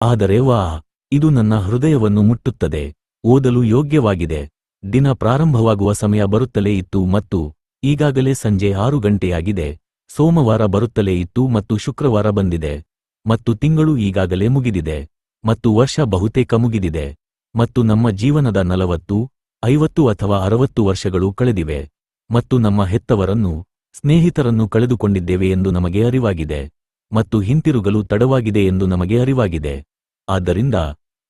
ಆದರೆ ವಾ, ಇದು ನನ್ನ ಹೃದಯವನ್ನು ಮುಟ್ಟುತ್ತದೆ, ಓದಲು ಯೋಗ್ಯವಾಗಿದೆ. ದಿನ ಪ್ರಾರಂಭವಾಗುವ ಸಮಯ ಬರುತ್ತಲೇ ಇತ್ತು ಮತ್ತು ಈಗಾಗಲೇ ಸಂಜೆ ಆರು ಗಂಟೆಯಾಗಿದೆ. ಸೋಮವಾರ ಬರುತ್ತಲೇ ಇತ್ತು ಮತ್ತು ಶುಕ್ರವಾರ ಬಂದಿದೆ. ಮತ್ತು ತಿಂಗಳು ಈಗಾಗಲೇ ಮುಗಿದಿದೆ. ಮತ್ತು ವರ್ಷ ಬಹುತೇಕ ಮುಗಿದಿದೆ. ಮತ್ತು ನಮ್ಮ ಜೀವನದ ನಲವತ್ತು, ಐವತ್ತು ಅಥವಾ ಅರವತ್ತು ವರ್ಷಗಳು ಕಳೆದಿವೆ. ಮತ್ತು ನಮ್ಮ ಹೆತ್ತವರನ್ನು, ಸ್ನೇಹಿತರನ್ನು ಕಳೆದುಕೊಂಡಿದ್ದೇವೆ ಎಂದು ನಮಗೆ ಅರಿವಾಗಿದೆ. ಮತ್ತು ಹಿಂತಿರುಗಲು ತಡವಾಗಿದೆ ಎಂದು ನಮಗೆ ಅರಿವಾಗಿದೆ. ಆದ್ದರಿಂದ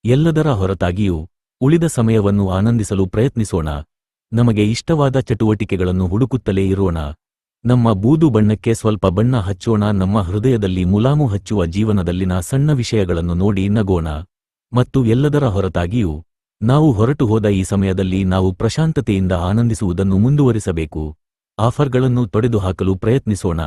ಎಲ್ಲದರ ಹೊರತಾಗಿಯೂ ಉಳಿದ ಸಮಯವನ್ನು ಆನಂದಿಸಲು ಪ್ರಯತ್ನಿಸೋಣ. ನಮಗೆ ಇಷ್ಟವಾದ ಚಟುವಟಿಕೆಗಳನ್ನು ಹುಡುಕುತ್ತಲೇ ಇರೋಣ. ನಮ್ಮ ಬೂದು ಬಣ್ಣಕ್ಕೆ ಸ್ವಲ್ಪ ಬಣ್ಣ ಹಚ್ಚೋಣ. ನಮ್ಮ ಹೃದಯದಲ್ಲಿ ಮುಲಾಮು ಹಚ್ಚುವ ಜೀವನದಲ್ಲಿನ ಸಣ್ಣ ವಿಷಯಗಳನ್ನು ನೋಡಿ ನಗೋಣ. ಮತ್ತು ಎಲ್ಲದರ ಹೊರತಾಗಿಯೂ ನಾವು ಹೊರಟು ಹೋದ ಈ ಸಮಯದಲ್ಲಿ ನಾವು ಪ್ರಶಾಂತತೆಯಿಂದ ಆನಂದಿಸುವುದನ್ನು ಮುಂದುವರಿಸಬೇಕು. ಆಫರ್ಗಳನ್ನು ತೊಡೆದುಹಾಕಲು ಪ್ರಯತ್ನಿಸೋಣ.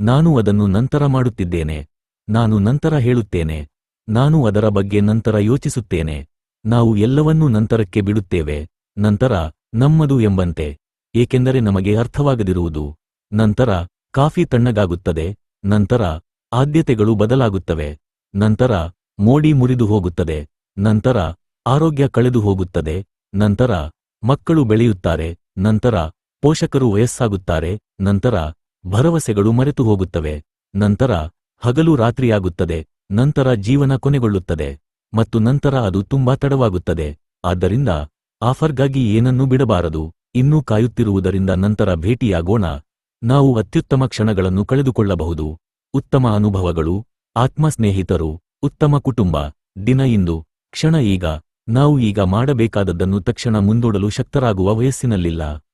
ನಾನು ಅದನ್ನು ನಂತರ ಮಾಡುತ್ತಿದ್ದೇನೆ. ನಾನು ನಂತರ ಹೇಳುತ್ತೇನೆ. ನಾನು ಅದರ ಬಗ್ಗೆ ನಂತರ ಯೋಚಿಸುತ್ತೇನೆ. ನಾವು ಎಲ್ಲವನ್ನೂ ನಂತರಕ್ಕೆ ಬಿಡುತ್ತೇವೆ. ನಂತರ ನಮ್ಮದು ಎಂಬಂತೆ. ಏಕೆಂದರೆ ನಮಗೆ ಅರ್ಥವಾಗದಿರುವುದು. ನಂತರ ಕಾಫಿ ತಣ್ಣಗಾಗುತ್ತದೆ. ನಂತರ ಆದ್ಯತೆಗಳು ಬದಲಾಗುತ್ತವೆ. ನಂತರ ಮೋಡಿ ಮುರಿದು ಹೋಗುತ್ತದೆ. ನಂತರ ಆರೋಗ್ಯ ಕಳೆದು ಹೋಗುತ್ತದೆ. ನಂತರ ಮಕ್ಕಳು ಬೆಳೆಯುತ್ತಾರೆ. ನಂತರ ಪೋಷಕರು ವಯಸ್ಸಾಗುತ್ತಾರೆ. ನಂತರ ಭರವಸೆಗಳು ಮರೆತು ಹೋಗುತ್ತವೆ. ನಂತರ ಹಗಲು ರಾತ್ರಿಯಾಗುತ್ತದೆ, ನಂತರ ಜೀವನ ಕೊನೆಗೊಳ್ಳುತ್ತದೆ ಮತ್ತು ನಂತರ ಅದು ತುಂಬಾ ತಡವಾಗುತ್ತದೆ. ಆದ್ದರಿಂದ ಆಫರ್ಗಾಗಿ ಏನನ್ನೂ ಬಿಡಬಾರದು, ಇನ್ನೂ ಕಾಯುತ್ತಿರುವುದರಿಂದ ನಂತರ ಭೇಟಿಯಾಗೋಣ. ನಾವು ಅತ್ಯುತ್ತಮ ಕ್ಷಣಗಳನ್ನು ಕಳೆದುಕೊಳ್ಳಬಹುದು. ಉತ್ತಮ ಅನುಭವಗಳು ಆತ್ಮ ಸ್ನೇಹಿತರು ಉತ್ತಮ ಕುಟುಂಬ. ದಿನ ಇಂದು, ಕ್ಷಣ ಈಗ. ನಾವು ಈಗ ಮಾಡಬೇಕಾದದ್ದನ್ನು ತಕ್ಷಣ ಮುಂದೂಡಲು ಶಕ್ತರಾಗುವ ವಯಸ್ಸಿನಲ್ಲಿಲ್ಲ.